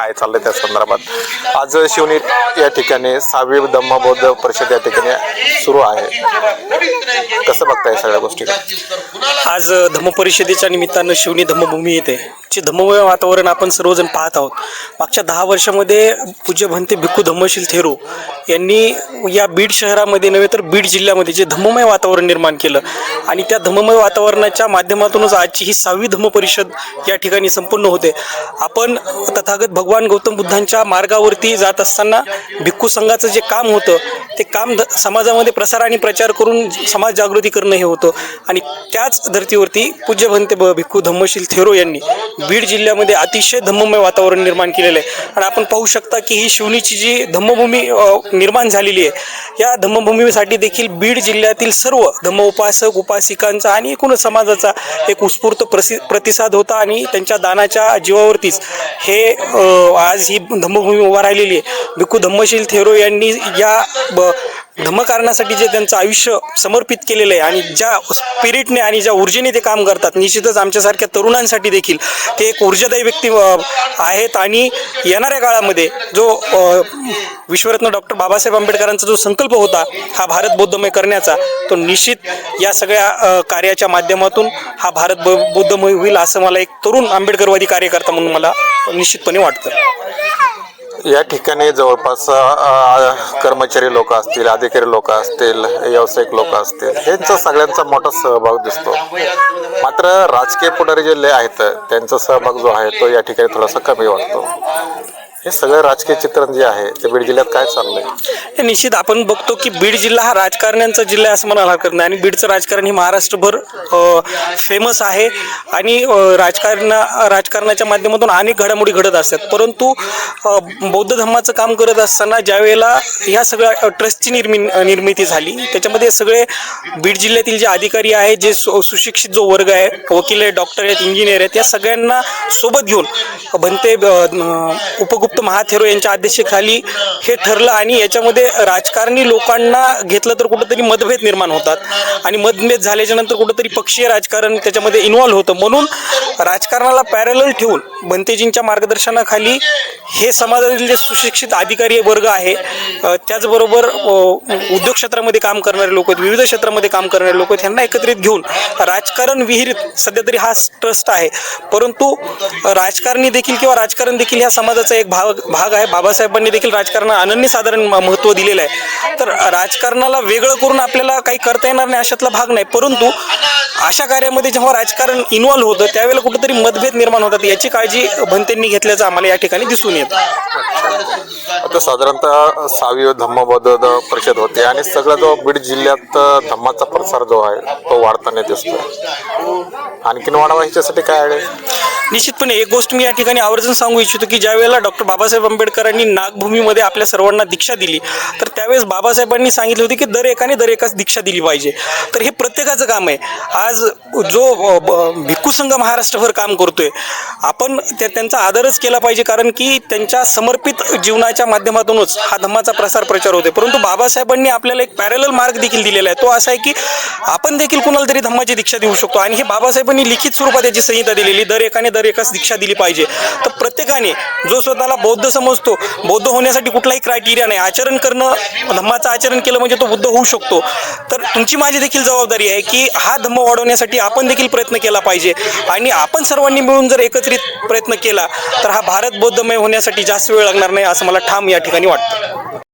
काय चाललंय त्या संदर्भात. आज शिवनी या ठिकाणी सहावी धम्मबौद्ध परिषद या ठिकाणी सुरू आहे. कसं बघताय सगळ्या गोष्टी? आज धम्म परिषदेच्या निमित्तानं शिवनी धम्मभूमी येते. जे धम्ममय वातावरण आपण सर्वजण पाहत आहोत. मागच्या दहा वर्षामध्ये पूज्य भंते भिक्खू धम्मशील थेरो यांनी या बीड शहरामध्ये नव्हे तर बीड जिल्ह्यामध्ये जे धम्ममय वातावरण निर्माण केलं आणि त्या धम्ममय वातावरणाच्या माध्यमातूनच आजची ही सहावी धम्म परिषद या ठिकाणी संपन्न होते. आपण तथागत भगवान गौतम बुद्धांच्या मार्गावरती जात असताना भिक्खू संघाचं जे काम होतं ते काम ध- समाजामध्ये प्रसार आणि प्रचार करून समाज जागृती करणं हे होतं. आणि त्याच धर्तीवरती पूज्य भंते ब- भिक्खू धम्मशील थेरो यांनी बीड जिल्ह्यामध्ये अतिशय धम्ममय वातावरण निर्माण केलेलं आहे. आणि आपण पाहू शकता की ही शिवनीची जी धम्मभूमी निर्माण झालेली आहे या धम्मभूमीसाठी देखील बीड जिल्ह्यातील सर्व धम्म उपासक उपासिकांचा आणि एकूणच समाजाचा एक उत्स्फूर्त प्रसि प्रतिसाद होता आणि त्यांच्या दानाच्या जीवावरतीच हे आज ही धम्मभूमी उभा राहिलेली आहे. भिक्खू धम्मशील थेरो यांनी या ब धम्मकारणासाठी जे त्यांचं आयुष्य समर्पित केलेलं आहे आणि ज्या स्पिरिटने आणि ज्या ऊर्जेने ते काम करतात निश्चितच आमच्यासारख्या तरुणांसाठी देखील ते एक ऊर्जादायी व्यक्ती आहेत आणि येणाऱ्या काळामध्ये जो विश्वरत्न डॉक्टर बाबासाहेब आंबेडकरांचा जो संकल्प होता हा भारत बौद्धमय करण्याचा तो निश्चित या सगळ्या कार्याच्या माध्यमातून हा भारत ब बौद्धमय होईल असं मला एक तरुण आंबेडकरवादी कार्यकर्ता म्हणून मला निश्चितपणे वाटतं. या ठिकाणी जवळपास कर्मचारी लोक असतील अधिकारी लोक असतील व्यावसायिक लोक असतील यांचा सगळ्यांचा मोठा सहभाग दिसतो. मात्र राजकीय पुढारी जे आहेत त्यांचा सहभाग जो आहे तो या ठिकाणी थोडासा कमी वाटतो. हे सगळं राजकीय चित्रण जे आहे ते बीड जिल्ह्यात काय चाललंय? हे निश्चित आपण बघतो की बीड जिल्हा हा राजकारण्यांचा जिल्हा असं म्हणायला हरकत नाही. आणि बीडचं राजकारण हे महाराष्ट्रभर फेमस आहे. आणि राजकारणा राजकारण राजकारणाच्या माध्यमातून अनेक घडामोडी घडत असतात. परंतु बौद्ध धर्माचं काम करत असताना ज्यावेळेला ह्या सगळ्या ट्रस्टची निर्मि निर्मिती झाली त्याच्यामध्ये सगळे बीड जिल्ह्यातील जे अधिकारी आहेत जे सु सुशिक्षित जो वर्ग आहे वकील आहेत डॉक्टर आहेत इंजिनियर आहेत या सगळ्यांना सोबत घेऊन भंते उपगुप न- महाथेरो यांच्या अध्यक्षतेखाली हे ठरलं आणि याच्यामध्ये राजकारणी लोकांना घेतलं तर कुठंतरी मतभेद निर्माण होतात. आणि मतभेद झाल्याच्यानंतर कुठंतरी पक्षीय राजकारण त्याच्यामध्ये इन्व्हॉल्व्ह होतं. म्हणून राजकारणाला पॅरल ठेवून बनतेजींच्या मार्गदर्शनाखाली हे समाजातील जे सुशिक्षित अधिकारी वर्ग आहे त्याचबरोबर उद्योग क्षेत्रामध्ये काम करणारे लोक आहेत विविध क्षेत्रामध्ये काम करणारे लोक आहेत ह्यांना एकत्रित घेऊन राजकारण विहिरीत सध्या तरी हा ट्रस्ट आहे. परंतु राजकारणी देखील किंवा राजकारण देखील ह्या समाजाचा एक भाग भाग आहे. बाबासाहेबांनी देखील राजकारणाला अनन्यसाधारण म- महत्त्व दिलेलं आहे. तर राजकारणाला वेगळं करून आपल्याला काही करता येणार नाही अशातला भाग नाही. परंतु अशा कार्यामध्ये जेव्हा राजकारण इन्व्हॉल्व्ह होतं त्यावेळेला कुठेतरी मतभेद निर्माण होतात. याची काळजी भंतेंनी घेतल्याचं आम्हाला या ठिकाणी दिसून येतं. आता साधारणतः सहावी धम्मबौद्ध परिषद होते आणि सगळा जो बीड जिल्ह्यात धम्माचा प्रसार जो आहे तो वाढताना दिसतो आणखीन वाढावा ह्याच्यासाठी काय आहे? निश्चितपणे एक गोष्ट मी या ठिकाणी आवर्जून सांगू इच्छितो की ज्या वेळेला डॉक्टर बाबासाहेब आंबेडकरांनी नागभूमीमध्ये आपल्या सर्वांना दीक्षा दिली तर त्यावेळेस बाबासाहेबांनी सांगितले होते की दर एकाने दर एकाच दीक्षा दिली पाहिजे. तर हे प्रत्येकाचं काम आहे. आज जो ब- भिक्खू संघ महाराष्ट्रभर काम करतोय आपण त्या त्यांचा आदरच केला पाहिजे कारण की त्यांच्या समर्पित जीवनाच्या माध्यमातूनच हा धम्माचा प्रसार प्रचार होतोय. परंतु बाबासाहेबांनी आपल्याला एक पॅरेलल मार्ग देखील दिलेला आहे. तो असा आहे की आपण देखील कुणाला तरी धम्माची दीक्षा देऊ शकतो. आणि हे बाबासाहेबांनी लिखित स्वरूपात याची संहिता दिलेली दर एकाने दर एकाच दीक्षा दिली पाहिजे. तर प्रत्येकाने जो स्वतःला बौद्ध समजतो बौद्ध होण्यासाठी कुठलाही क्रायटेरिया नाही. आचरण करणं धम्माचं आचरण केलं म्हणजे तो बुद्ध होऊ शकतो. तर तुमची माझी देखील जबाबदारी आहे की हा धम्म वाढवण्यासाठी आपण देखील प्रयत्न केला पाहिजे. आणि आपण सर्वांनी मिळून जर एकत्रित प्रयत्न केला तर हा भारत बौद्धमय होण्यासाठी जास्त वेळ लागणार नाही असं मला ठाम या ठिकाणी वाटतं.